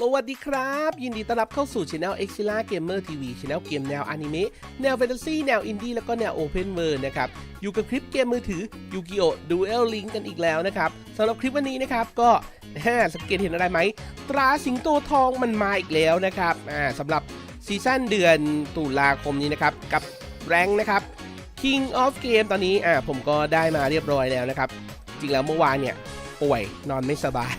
สวัสดีครับ ยินดีต้อนรับเข้าสู่ช anel e x i l a Gamer TV ช anel เกมแนวอนิเมะแนวแฟนตาซีแนวอินดี้แล้วก็แนวโอเพนเวิร์นะครับ อยู่กับคลิปเกมมือถือ Yu-Gi-Oh! Duel Link กันอีกแล้วนะครับสำหรับคลิปวันนี้นะครับก็สังเกตเห็นอะไรไหม ตราสิงโตทองมันมาอีกแล้วนะครับอ่าสำหรับซีซั่นเดือนตุลาคมนี้นะครับ กับแรงนะครับ King of Game ตอนนี้อ่าผมก็ได้มาเรียบร้อยแล้วนะครับ จริงแล้วเมื่อวานเนี่ยป่วยนอนไม่สบาย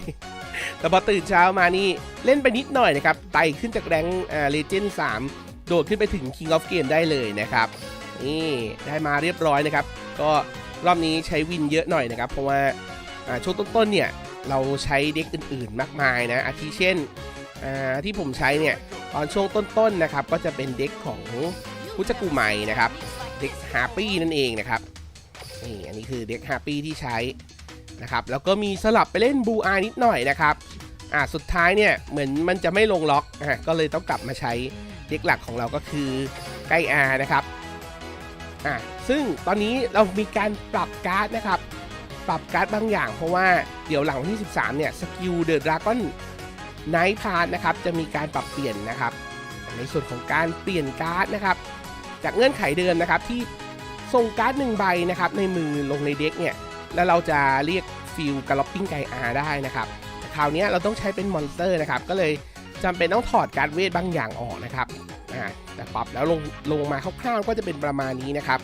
แต่พอตื่นเช้ามานี่เล่นไปนิดหน่อยนะครับไต่ขึ้นจากแรงอ่าเลเจนด์3โดดขึ้นไปถึง King of Game ได้เลยนะครับนี่ได้มาเรียบร้อยนะครับ ก็รอบนี้ใช้วินเยอะหน่อยนะครับ เพราะว่าอ่าช่วงต้นๆเนี่ยเราใช้เด็กอื่นๆ มากมายนะอาทิเช่นอ่าที่ผมใช้เนี่ยตอนช่วงต้นๆนะครับก็จะเป็นเด็กของพุจกุไมนะครับเด็กฮาปี้นั่นเองนะครับนี่อันนี้คือเด็กฮาปี้ที่ใช้ นะครับแล้วก็มีสลับไปเล่นบูอานิดหน่อยนะครับอ่าสุดท้ายเนี่ยเหมือนมันจะไม่ลงล็อกอะก็เลยต้องกลับมาใช้เด็กหลักของเราก็คือไกอานะครับอะซึ่งตอนนี้เรามีการปรับการ์ดนะครับ ปรับการ์ดบางอย่าง เพราะว่าเดี๋ยวหลังวันที่ 13 เนี่ยสกิลเดอะดราก้อนไนท์พาร์นะครับจะมีการปรับเปลี่ยนนะครับ ในส่วนของการเปลี่ยนการ์ดนะครับ จากเงื่อนไขเดิมนะครับที่ส่งการ์ดหนึ่งใบนะครับในมือลงในเด็กเนี่ย แล้วเราจะเรียกฟิลกระล็อปปิ้งไกอาได้นะครับแต่คราวนี้เราต้องใช้เป็นมอนสเตอร์นะครับ ก็เลยจำเป็นต้องถอดการเวทบางอย่างออกนะครับอ่าแต่ปรับแล้วลงลงมาคร่าวๆก็จะเป็นประมาณนี้นะครับ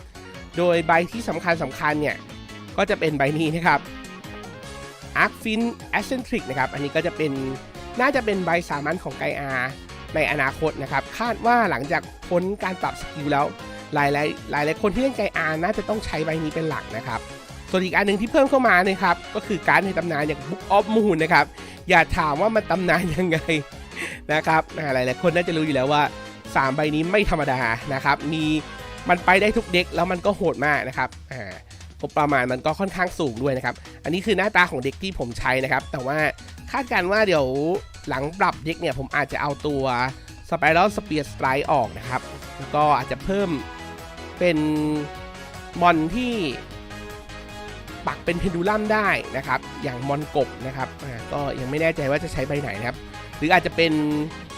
โดยใบที่สำคัญสำคัญเนี่ย ก็จะเป็นใบนี้นะครับ a r c f i n Eccentric นะครับ อันนี้ก็จะเป็นน่าจะเป็นใบสามัญของไกอาในอนาคตนะครับ คาดว่าหลังจากพ้นการปรับสกิลแล้ว หลายหลายหลายหลายคนที่เล่นไกอาน่าจะต้องใช้ใบนี้เป็นหลักนะครับ ส่วนอีกอันหนึ่งที่เพิ่มเข้ามานะครับก็คือการในตำนานอย่าง Book of Moon นะครับอย่าถามว่ามันตำนานยังไงนะครับอ่าหลายๆคนน่าจะรู้อยู่แล้วว่า 3 ใบนี้ไม่ธรรมดานะครับมีมันไปได้ทุกเด็กแล้วมันก็โหดมากนะครับอ่างบประมาณมันก็ค่อนข้างสูงด้วยนะครับ อันนี้คือหน้าตาของเด็กที่ผมใช้นะครับ แต่ว่าคาดการณ์ว่าเดี๋ยวหลังปรับเด็กเนี่ยผมอาจจะเอาตัว Spiral Spear Strike ออกนะครับ แล้วก็อาจจะเพิ่มเป็นมอนที่ ปักเป็นเพนดูลัมได้นะครับ อย่างมอนกบนะครับก็ยังไม่แน่ใจว่าจะใช้ใบไหนนะครับ หรืออาจจะเป็น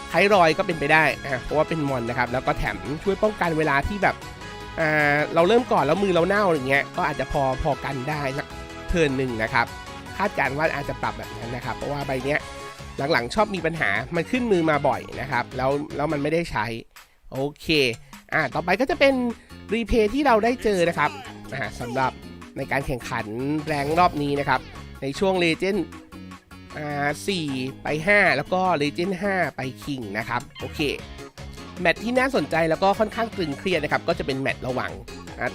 ไครอยก็เป็นไปได้เพราะว่าเป็นมอนนะครับ แล้วก็แถมช่วยป้องกันเวลาที่แบบเราเริ่มก่อนแล้วมือเราเน่าอย่างเงี้ยก็อาจจะพอพอกันได้สักเทิร์นหนึ่งนะครับคาดการณ์ว่าอาจจะปรับแบบนั้นนะครับ เพราะว่าใบเนี้ยหลังๆชอบมีปัญหา มันขึ้นมือมาบ่อยนะครับ แล้วแล้วมันไม่ได้ใช้ โอเค อ่า ต่อไปก็จะเป็นรีเพย์ที่เราได้เจอนะครับ อ่าสำหรับ ในการแข่งขันแรงรอบนี้นะครับ ในช่วงเลเจนด์อ่า4ไป 5 แล้วก็เลเจนด์5ไปคิงนะครับ โอเค แมตช์ที่น่าสนใจแล้วก็ค่อนข้างตึงเครียดนะครับ ก็จะเป็นแมตช์ระหว่าง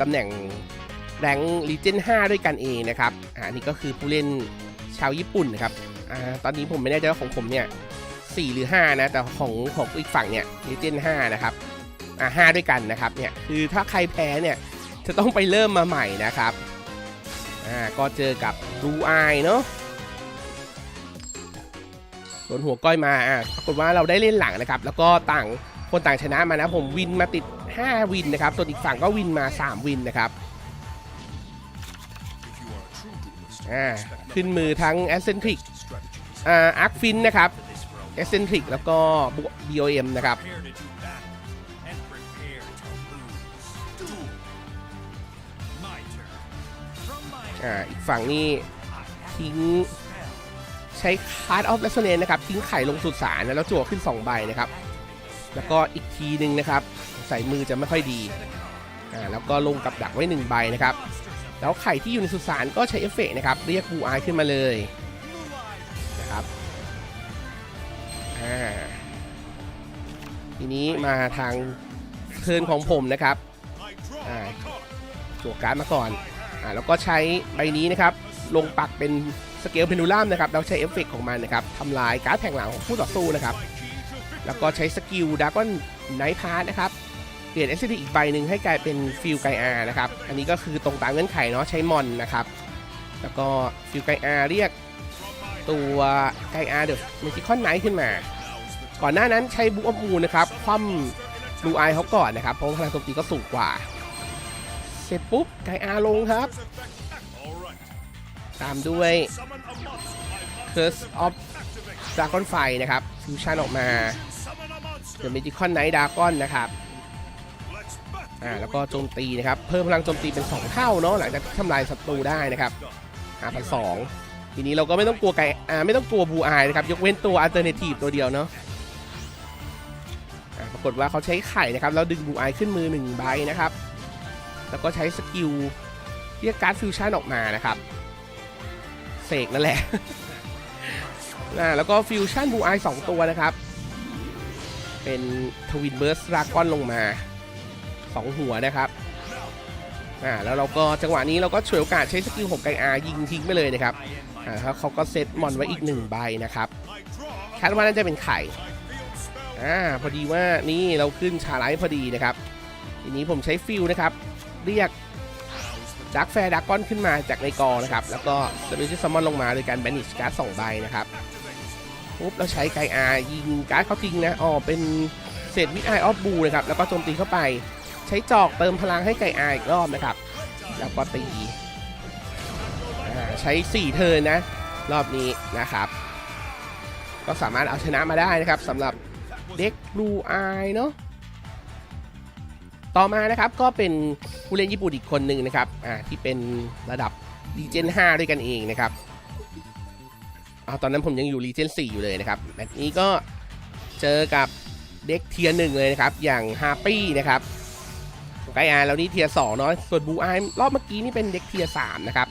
ตำแหน่งแรงลีเจนด์5ด้วยกันเองนะครับอ่านี่ก็คือผู้เล่นชาวญี่ปุ่นนะครับอ่าตอนนี้ผมไม่แน่ใจว่าของผมเนี่ย4หรือ 5 นะ แต่ของของอีกฝั่งเนี่ยลีเจนด์5นะครับอ่าห้าด้วยกันนะครับเนี่ยคือถ้าใครแพ้เนี่ยจะต้องไปเริ่มมาใหม่นะครับ อ่าก็เจอกับรูไอเนาะโดนหัวก้อยมาอ่าปรากฏว่าเราได้เล่นหลังนะครับ แล้วก็ต่างคนต่างชนะมานะผมวินมาติด 5 วินนะครับ ส่วนอีกฝั่งก็วินมา 3 วินนะครับอ่าขึ้นมือทั้ง a อ c เซนทริกอ่าอาร์คฟินนะครับ a อ c เซนทริกแล้วก็ BOM นะครับ อ่าอีกฝั่งนี่ทิ้งใช้คาร์ดออฟเลสเนนนะครับ ทิ้งไข่ลงสุดสารแล้วจั่วขึ้น 2 ใบนะครับ แล้วก็อีกทีหนึ่งนะครับ ใส่มือจะไม่ค่อยดีอ่าแล้วก็ลงกับดักไว้ 1 ใบนะครับ แล้วไข่ที่อยู่ในสุสานก็ใช้เอฟเฟกต์นะครับ เรียกบูอายขึ้นมาเลยนะครับอ่าทีนี้มาทางเทินของผมนะครับอ่าจั่วการ์ดมาก่อน อ่าแล้วก็ใช้ใบนี้นะครับลงปักเป็นสเกลเพนดูลัมนะครับแล้วใช้เอฟเฟกต์ของมันนะครับทำลายการ์ดแผงหลังของคู่ต่อสู้นะครับแล้วก็ใช้สกิลดาร์กอนไนท์พาร์นะครับเปลี่ยนเอสดีอีกใบหนึ่งให้กลายเป็นฟิลไกอานะครับ อันนี้ก็คือตรงตามเงื่อนไขเนาะใช้มอนนะครับ แล้วก็ฟิลไกอาเรียกตัวไกอาเดอะเมจิคอนไนท์ขึ้นมา ก่อนหน้านั้นใช้บุ๊กอฟมูนะครับ คว่ำลูไอเขาก่อนนะครับ เพราะพลังโจมตีก็สูงกว่า ร็จปุ๊บไกอาลงครับ ตามด้วย Curse of ดราก้อนไฟนะครับฟิวชั่นออกมาเดอะเมจิคอนไนท์ดากอนนะครับอ่าแล้วก็โจมตีนะครับ เพิ่มพลังโจมตีเป็น 2 เท่าเนาะหลังจากที่ทำลายศัตรูได้นะครับอ่าพันสองทีนี้เราก็ไม่ต้องกลัวไก่อ่าไม่ต้องกลัวบูอายนะครับ ยกเว้นตัวอัลเทอร์เนทีฟตัวเดียวเนาะอ่าปรากฏว่าเขาใช้ไข่นะครับ แล้วดึงบูอายขึ้นมือ1ใบนะครับ แล้วก็ใช้สกิลเรียกการ์ดฟิวชั่นออกมานะครับเสกนั่นแหละอ่าแล้วก็ฟิวชั่นบูไอสองตัวนะครับ เป็นทวินเบิร์สราก้อนลงมา2หัวนะครับอ่าแล้วเราก็จังหวะนี้เราก็ฉวยโอกาสใช้สกิลของไกอายิงทิ้งไปเลยนะครับอ่าแล้วเขาก็เซตมอนไว้อีกหนึ่งใบนะครับคาดว่าน่าจะเป็นไข่อ่าพอดีว่านี่เราขึ้นชาไลท์พอดีนะครับทีนี้ผมใช้ฟิลนะครับ เรียกดักแฟร์ดักก้อนขึ้นมาจากในกอนะครับ แล้วก็สเปเชียลซัมมอนลงมาโดยการแบนิชการ์ดสองใบนะครับปุ๊บเราใช้ไกอายิงการ์ดเขาทิ้งนะอ๋อเป็นเศษวิทไอออฟบูนะครับ แล้วก็โจมตีเข้าไป ใช้จอกเติมพลังให้ไกอาอีกรอบนะครับ แล้วก็ตีใช้ 4 เทินนะ รอบนี้นะครับ ก็สามารถเอาชนะมาได้นะครับสำหรับเด็กบลูไอเนาะ ต่อมานะครับก็เป็นผู้เล่นญี่ปุ่นอีกคนหนึ่งนะครับอ่าที่เป็นระดับรีเจน5ด้วยกันเองนะครับเอาตอนนั้นผมยังอยู่รีเจน4อยู่เลยนะครับแมตช์นี้ก็เจอกับเด็กเทียร์หนึ่งเลยนะครับ อย่างฮาปี้นะครับไกอาแล้วนี่เทียร์สองเนาะส่วนบูไอรอบเมื่อกี้นี่เป็นเด็กเทียร์สามนะครับ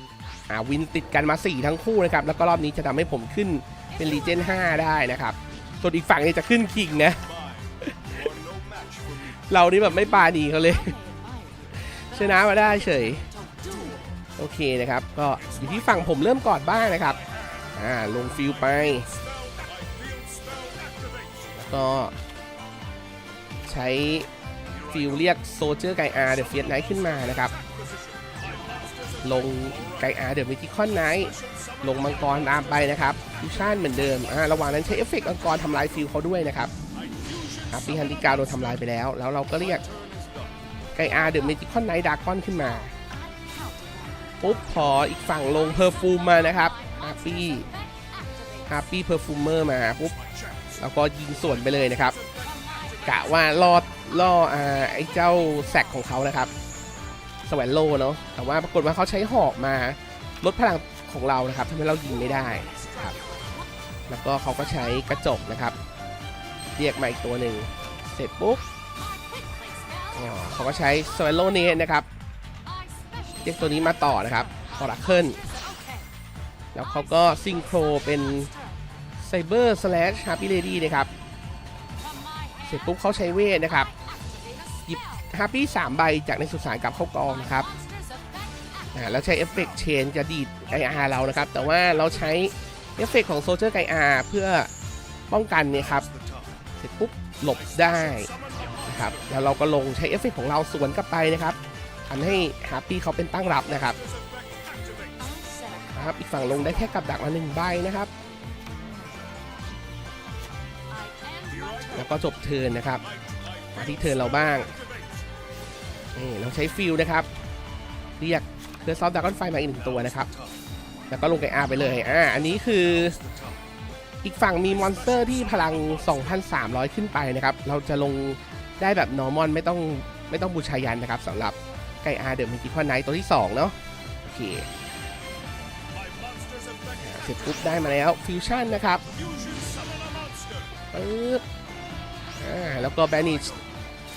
อ่าวินติดกันมา 4 ทั้งคู่นะครับ แล้วก็รอบนี้จะทำให้ผมขึ้นเป็นรีเจน5ได้นะครับ ส่วนอีกฝั่งนี่จะขึ้นคิงนะ เรานี่แบบไม่ปาดีเขาเลย ชนะมาได้เฉย โอเคนะครับ ก็อยู่ที่ฝั่งผมเริ่มก่อนบ้างนะครับ อ่า ลงฟิลไป แล้วก็ ใช้ฟิลเรียกโซเจอร์ไกอาเดอะเฟียสไนท์ขึ้นมานะครับ ลงไกอาเดอะมิติคอนไนท์ลงมังกรตามไปนะครับฟิวชั่นเหมือนเดิม อ่า ระหว่างนั้นใช้เอฟเฟกต์มังกรทำลายฟิลเขาด้วยนะครับ ครับปีฮันติกาโดนทำลายไปแล้ว แล้วเราก็เรียกไกอาเดอะเมจิคอนไนท์ดากอนขึ้นมาปุ๊บพออีกฝั่งลงเพอร์ฟูมมานะครับฮาร์ปี้ฮาร์ปี้เพอร์ฟูมเมอร์มาปุ๊บแล้วก็ยิงส่วนไปเลยนะครับ กะว่าล่อล่ออ่าไอ้เจ้าแซกของเขานะครับสวรรโลเนาะแต่ว่าปรากฏว่าเขาใช้หอกมาลดพลังของเรานะครับทำให้เรายิงไม่ได้ครับแล้วก็เขาก็ใช้กระจกนะครับ เรียกมาอีกตัวหนึ่งเสร็จปุ๊บเขาก็ใช้สเวลโลเนนะครับเรียกตัวนี้มาต่อนะครับออราเคิลแล้วเขาก็ซิงโครเป็นไซเบอร์สแลชฮาร์ปี้เลดี้นะครับ เสร็จปุ๊บเขาใช้เวทนะครับ หยิบฮาร์ปี้สามใบจากในสุสานกลับเข้ากองนะครับแล้วใช้เอฟเฟกต์เชนจะดีดไกอาร์เรานะครับ แต่ว่าเราใช้เอฟเฟกต์ของโซเจอร์ไกอาเพื่อป้องกันเนี่ยครับ เสร็จปุ๊บหลบได้นะครับแล้วเราก็ลงใช้เอฟเฟกต์ของเราสวนกลับไปนะครับทำให้ฮาร์ปี้เขาเป็นตั้งรับนะครับนะครับอีกฝั่งลงได้แค่กับดักมาหนึ่งใบนะครับ แล้วก็จบเทิร์นนะครับมาที่เทิร์นเราบ้างนี่เราใช้ฟิลนะครับ เรียกเครือซอฟต์ดากอนไฟมาอีกหนึ่งตัวนะครับ แล้วก็ลงไกอาไปเลยอ่าอันนี้คือ อีกฝั่งมีมอนสเตอร์ที่พลัง 2,300 ขึ้นไปนะครับ เราจะลงได้แบบนอร์มอนไม่ต้องไม่ต้องบูชายันนะครับสำหรับไกอาเดอร์มิจิคอนไนท์ตัวที่ 2 เนาะโอเคเสร็จปุ๊บได้มาแล้วฟิวชั่นนะครับปึ๊บอ่าแล้วก็แบนิช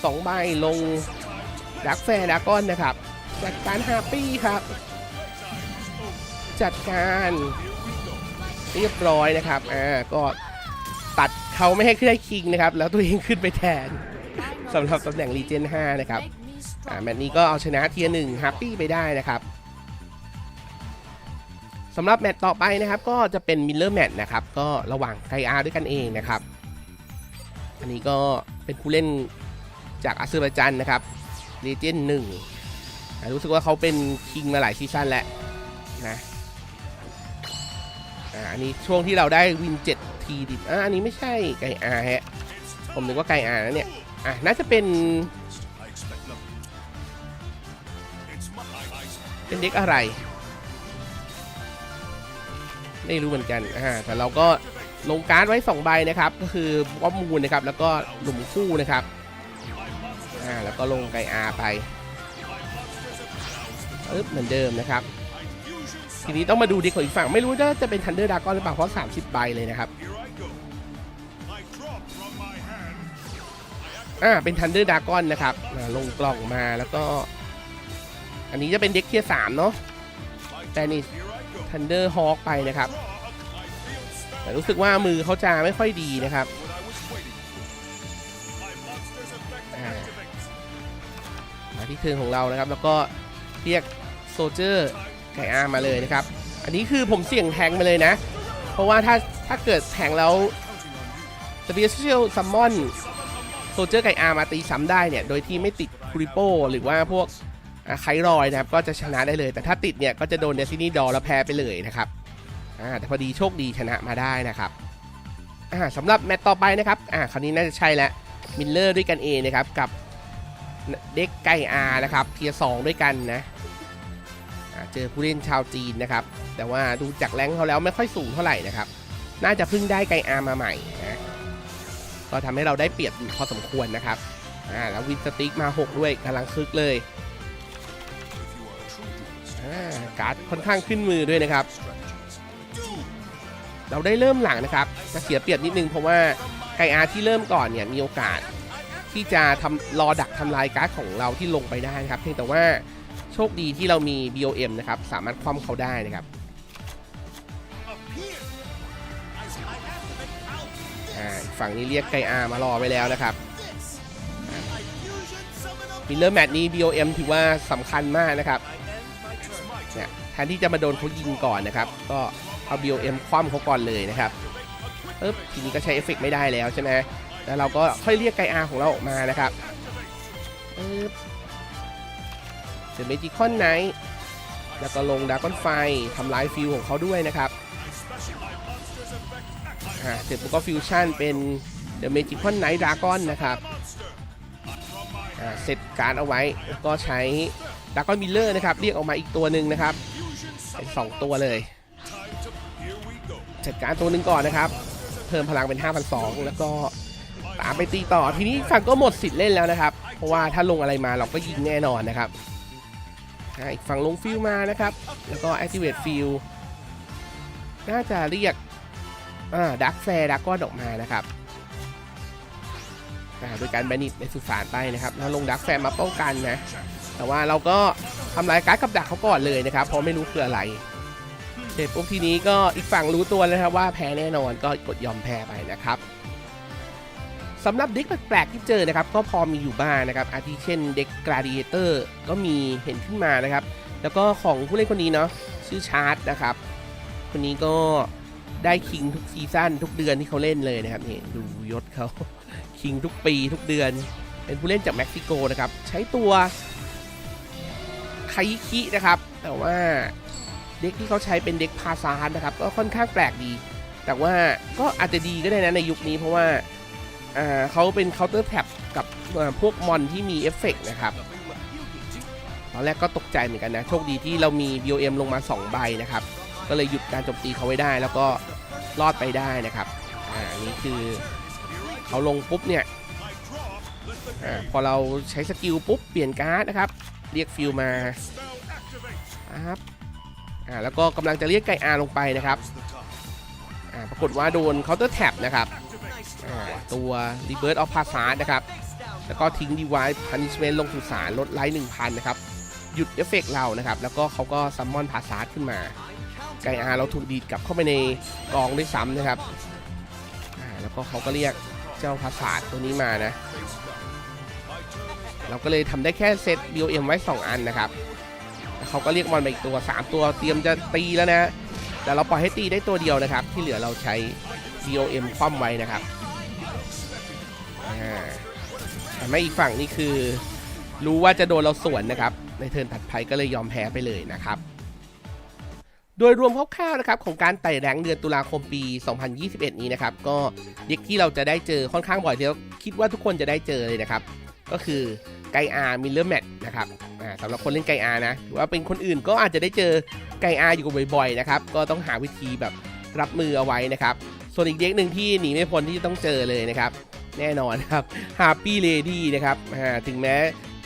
สองใบลงดักแฟร์ดากก้อนนะครับ จัดการฮาปี้ครับ จัดการ เรียบร้อยนะครับ อ่า ก็ตัดเขาไม่ให้ขึ้นได้คิงนะครับ แล้วตัวเองขึ้นไปแทนสำหรับตำแหน่งรีเจน5นะครับ อ่า แมตช์นี้ก็เอาชนะเทียร์หนึ่งฮาปี้ไปได้นะครับสำหรับแมตช์ต่อไปนะครับ ก็จะเป็นมิลเลอร์แมตช์นะครับ ก็ระหว่างไกอาด้วยกันเองนะครับ อันนี้ก็เป็นผู้เล่นจากอาเซอร์ไบจันนะครับรีเจนหนึ่งรู้สึกว่าเขาเป็นคิงมาหลายซีซั่นแล้วาอันนี้ช่วงที่เราได้วิน7ทีดิอ่าอันนี้ไม่ใช่ไก่อาฮะ ผมนึกว่าไก่อานะเนี่ย อะน่าจะเป็น เป็นเด็กอะไร ไม่รู้เหมือนกัน อ่า แต่เราก็ลงการ์ดไว้ 2 ใบนะครับ ก็คือวอมมูลนะครับ แล้วก็หลุมคู่นะครับ อ่า แล้วก็ลงไก่อาไปปึ๊บเหมือนเดิมนะครับ ทีนี้ต้องมาดูดีของอีกฝั่งไม่รู้ว่าจะเป็นทันเดอร์ดากอนหรือเปล่าเพราะ 30 ใบเลยนะครับอ่าเป็นทันเดอร์ดากอนนะครับลงกล่องมาแล้วก็ อันนี้จะเป็นเด็กเทียร์สามเนาะแต่นี่ทันเดอร์ฮอคไปนะครับ แต่รู้สึกว่ามือเขาจะไม่ค่อยดีนะครับมาที่เทิร์นของเรานะครับ แล้วก็เรียกโซเจอร์ ไก่อามาเลยนะครับ อันนี้คือผมเสี่ยงแทงมาเลยนะ เพราะว่าถ้าถ้าเกิดแทงแล้ว Special Summon โซเจอร์ไก่อามาตีซ้ำได้เนี่ย โดยที่ไม่ติดคริโปหรือว่าพวกอ่าไครอยนะครับ ก็จะชนะได้เลย แต่ถ้าติดเนี่ยก็จะโดนเดซินี่ดอแล้วแพ้ไปเลยนะครับแต่พอดีโชคดีชนะมาได้นะครับอ่าสำหรับแมตต์ต่อไปนะครับคราวนี้น่าจะใช่แล้วมิลเลอร์ด้วยกันเองนะครับกับเด็กไก่อานะครับเทียร์สองด้วยกันนะ เจอผู้เล่นชาวจีนนะครับ แต่ว่าดูจากแรงเขาแล้วไม่ค่อยสูงเท่าไหร่นะครับ น่าจะเพิ่งได้ไก่อามาใหม่นะก็ทำให้เราได้เปรียบอยู่พอสมควรนะครับอ่าแล้ววินสติกมา 6 ด้วยกำลังคึกเลยการ์ดค่อนข้างขึ้นมือด้วยนะครับ เราได้เริ่มหลังนะครับจะเสียเปรียบนิดนึงเพราะว่าไกอาที่เริ่มก่อนเนี่ยมีโอกาสที่จะทำรอดักทำลายการ์ดของเราที่ลงไปได้นะครับ เพียงแต่ว่า โชคดีที่เรามี BOM นะครับ สามารถคว่ำเขาได้นะครับฝั่งนี้เรียกไกอา มารอไว้แล้วนะครับมิลเลอร์แมตช์นี้ BOM ถือว่าสำคัญมากนะครับเนี่ยแทนที่จะมาโดนเขายิงก่อนนะครับ ก็เอา BOM คว่ำเขาก่อนเลยนะครับปึ๊บทีนี้ก็ใช้เอฟเฟกต์ไม่ได้แล้วใช่ไหมแล้วเราก็ค่อยเรียกไกอาของเราออกมานะครับปึ๊บ เดอะเมจิคอนไนท์แล้วก็ลงดากอนไฟทำลายฟิวของเขาด้วยนะครับเสร็จปุ๊บก็ฟิวชั่นเป็นเดอะเมจิคอนไนท์ดากอนนะครับเสร็จการเอาไว้แล้วก็ใช้ดากอนมิลเลอร์นะครับเรียกออกมาอีกตัวหนึ่งนะครับเป็นสองตัวเลยจัดการตัวหนึ่งก่อนนะครับ เพิ่มพลังเป็น 5,200 แล้วก็ตามไปตีต่อทีนี้ฝั่งก็หมดสิทธิ์เล่นแล้วนะครับ เพราะว่าถ้าลงอะไรมาเราก็ยิงแน่นอนนะครับ อีกฝั่งลงฟิลมานะครับ แล้วก็ activate ฟิลน่าจะเรียกดักแฟร์ดักก้อนออกมานะครับอ่าโดยการแบนิตในสุสานไปนะครับ แล้วลงดักแฟร์มาป้องกันนะ แต่ว่าเราก็ทำลายการ์ดกับดักเขาก่อนเลยนะครับ เพราะไม่รู้คืออะไร เสร็จปุ๊บทีนี้ก็อีกฝั่งรู้ตัวแล้วครับว่าแพ้แน่นอนก็กดยอมแพ้ไปนะครับ สำหรับเด็กแปลกๆที่เจอนะครับก็พอมีอยู่บ้างนะครับ อาทิเช่นเด็ก Gladiator ก็มีเห็นขึ้นมานะครับ แล้วก็ของผู้เล่นคนนี้เนาะชื่อชาร์ตนะครับ คนนี้ก็ได้คิงทุกซีซั่นทุกเดือนที่เขาเล่นเลยนะครับนี่ดูยศเขาคิงทุกปีทุกเดือน เป็นผู้เล่นจากเม็กซิโกนะครับ ใช้ตัวไคคินะครับ แต่ว่าเด็กที่เขาใช้เป็นเด็กพาซาร์นะครับ ก็ค่อนข้างแปลกดี แต่ว่าก็อาจจะดีก็ได้นะในยุคนี้เพราะว่า อ่าเขาเป็นเคาน์เตอร์แท็บกับพวกมอนที่มีเอฟเฟกต์นะครับตอนแรกก็ตกใจเหมือนกันนะ โชคดีที่เรามี BOM ลงมา 2 ใบนะครับ ก็เลยหยุดการโจมตีเขาไว้ได้ แล้วก็รอดไปได้นะครับ อ่า นี่คือเขาลงปุ๊บเนี่ย อ่า พอเราใช้สกิลปุ๊บ เปลี่ยนการ์ดนะครับ เรียกฟิลมาครับ อ่า แล้วก็กำลังจะเรียกไกอาลงไปนะครับ อ่า ปรากฏว่าโดนเคาน์เตอร์แท็บนะครับ ตัว Rebirth of p a s a นะครับ แล้วก็ทิ้ง Device Punishment ลงสุสานลดไลท์1,000นนะครับ หยุดเอฟเฟกต์เรานะครับ แล้วก็เขาก็ซัมมอนพาซาขึ้นมา ไกอาเราถูกดีดกลับเข้าไปในกองด้วยซ้ำนะครับ แล้วก็เขาก็เรียกเจ้าพาซาตัวนี้มานะ เราก็เลยทำได้แค่เซต BOM ไว้ 2 อันนะครับเขาก็เรียกมอนมาอีกตัว 3 ตัวเตรียมจะตีแล้วนะแต่เราปล่อยให้ตีได้ตัวเดียวนะครับ ที่เหลือเราใช้ BOM คว่ำไว้นะครับ แต่ไม่อีกฝั่งนี่คือ รู้ว่าจะโดนเราสวนนะครับ ในเทิร์นถัดไปก็เลยยอมแพ้ไปเลยนะครับ โดยรวมคร่าวๆนะครับของการไต่แรงเดือนตุลาคมปี 2021 นี้นะครับ ก็เด็กที่เราจะได้เจอค่อนข้างบ่อยเดียวคิดว่าทุกคนจะได้เจอเลยนะครับ ก็คือไกอาร์มิลเลอร์แมทนะครับสำหรับคนเล่นไกอาร์นะหรือว่าเป็นคนอื่นก็อาจจะได้เจอไกอาร์อยู่บ่อยๆนะครับ ก็ต้องหาวิธีแบบรับมือเอาไว้นะครับ ส่วนอีกเด็กหนึ่งที่หนีไม่พ้นที่ต้องเจอเลยนะครับ แน่นอนครับ Happy Lady นะครับถึงแม้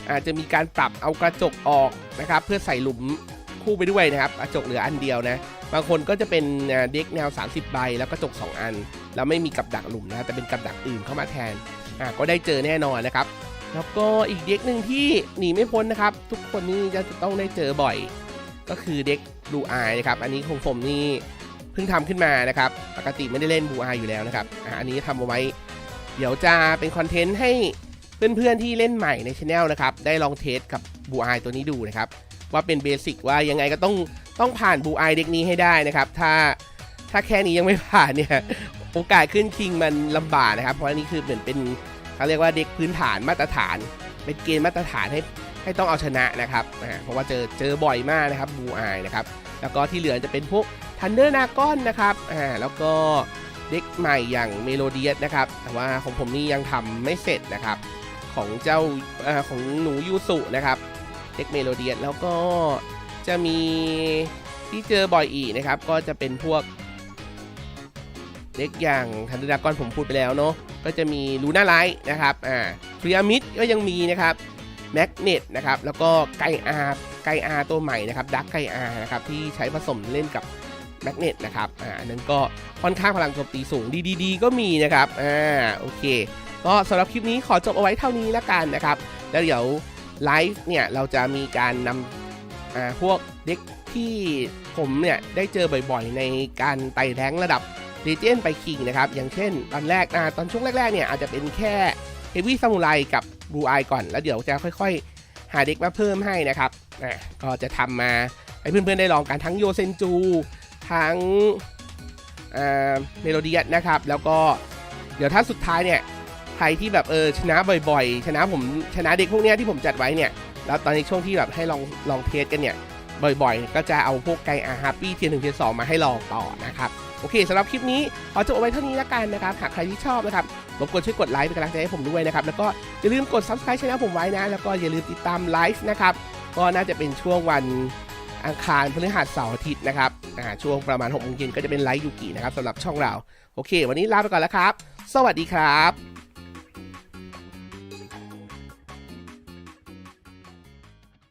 อาจจะมีการปรับเอากระจกออกนะครับ เพื่อใส่หลุมคู่ไปด้วยนะครับกระจกเหลืออันเดียวนะบางคนก็จะเป็นเด็กแนว 30 ใบ แล้วกระจก 2 อัน แล้วไม่มีกับดักหลุมนะแต่เป็นกับดักอื่นเข้ามาแทนอ่าก็ได้เจอแน่นอนนะครับ แล้วก็อีกเด็กหนึ่งที่หนีไม่พ้นนะครับ ทุกคนนี่จะต้องได้เจอบ่อย ก็คือเด็กบูอายนะครับ อันนี้ของผมนี่เพิ่งทำขึ้นมานะครับ ปกติไม่ได้เล่นบูอายอยู่แล้วนะครับอันนี้ทำเอาไว้ เดี๋ยวจะเป็นคอนเทนต์ให้เพื่อนๆที่เล่นใหม่ในช anel นะครับ ได้ลองเทสกับบูอายตัวนี้ดูนะครับ ว่าเป็นเบสิกว่ายังไงก็ต้องต้องผ่านบูอายเด็กนี้ให้ได้นะครับ ถ้าถ้าแค่นี้ยังไม่ผ่านเนี่ยโอกาสขึ้นคิงมันลำบากนะครับ เพราะนนี้คือเหมือนเป็นเขาเรียกว่าเด็กพื้นฐานมาตรฐาน เป็นเกณฑ์มาตรฐานให้ให้ต้องเอาชนะนะครับอ่าเพราะว่าเจอเจอบ่อยมากนะครับบูอายนะครับแล้วก็ที่เหลือจะเป็นพวกทันเดอร์นาก้อนนะครับอ่าแล้วก็ เด็กใหม่อย่างเมโลเดียสนะครับแต่ว่าของผมนี่ยังทำไม่เสร็จนะครับ ของเจ้าอของหนูยูสุนะครับเด็กเมโลเดียสแล้วก็จะมีที่เจอบ่อยอีกนะครับ ก็จะเป็นพวกเด็กอย่างทันดากอนผมพูดไปแล้วเนาะก็จะมีลูน่าไลท์นะครับอ่าพรีมิดก็ยังมีนะครับแมกเนตนะครับแล้วก็ไกอาไกอาตัวใหม่นะครับดักไกอานะครับที่ใช้ผสมเล่นกับ แมกเนตนะครับอ่าอันนั้นก็ค่อนข้างพลังโจมตีสูงดีๆก็มีนะครับอ่าโอเค ก็สำหรับคลิปนี้ขอจบเอาไว้เท่านี้แล้วกันนะครับแล้วเดี๋ยวไลฟ์เนี่ยเราจะมีการนำอ่าพวกเด็กที่ผมเนี่ยได้เจอบ่อยๆ ในการไต่แรงระดับเลเจนด์ไปคิงนะครับ อย่างเช่นตอนแรกอ่าตอนช่วงแรกๆเนี่ยอาจจะเป็นแค่เฮฟวี่ซามูไรกับบูไอก่อน แล้วเดี๋ยวจะค่อยๆ หาเด็กมาเพิ่มให้นะครับอ่าก็จะทำมาให้เพื่อนๆได้ลองกันทั้งโยเซนจู ทั้งเมโลเดียสนะครับ แล้วก็เดี๋ยวถ้าสุดท้ายเนี่ยใครที่แบบเออชนะบ่อยๆ ชนะผมชนะเด็กพวกเนี้ยที่ผมจัดไว้เนี่ย แล้วตอนในช่วงที่แบบให้ลองลองเทสกันเนี่ย บ่อยๆ ก็จะเอาพวกไกอาฮาปี้เทียนหนึ่งเทียนสองมาให้ลองต่อนะครับ โอเคสำหรับคลิปนี้ขอจบไว้เท่านี้แล้วกันนะครับ หากใครที่ชอบนะครับรบกวนช่วยกดไลค์เป็นกำลังใจให้ผมด้วยนะครับ แล้วก็อย่าลืมกด subscribe ช่องผมไว้นะ แล้วก็อย่าลืมติดตามไลฟ์นะครับ ก็น่าจะเป็นช่วงวัน อังคารพฤหัสเสาร์อาทิตย์นะครับช่วงประมาณ6โมงเย็นก็จะเป็นไลฟ์ยูกินะครับสำหรับช่องเรา โอเค วันนี้ลาไปก่อนแล้วครับ สวัสดีครับ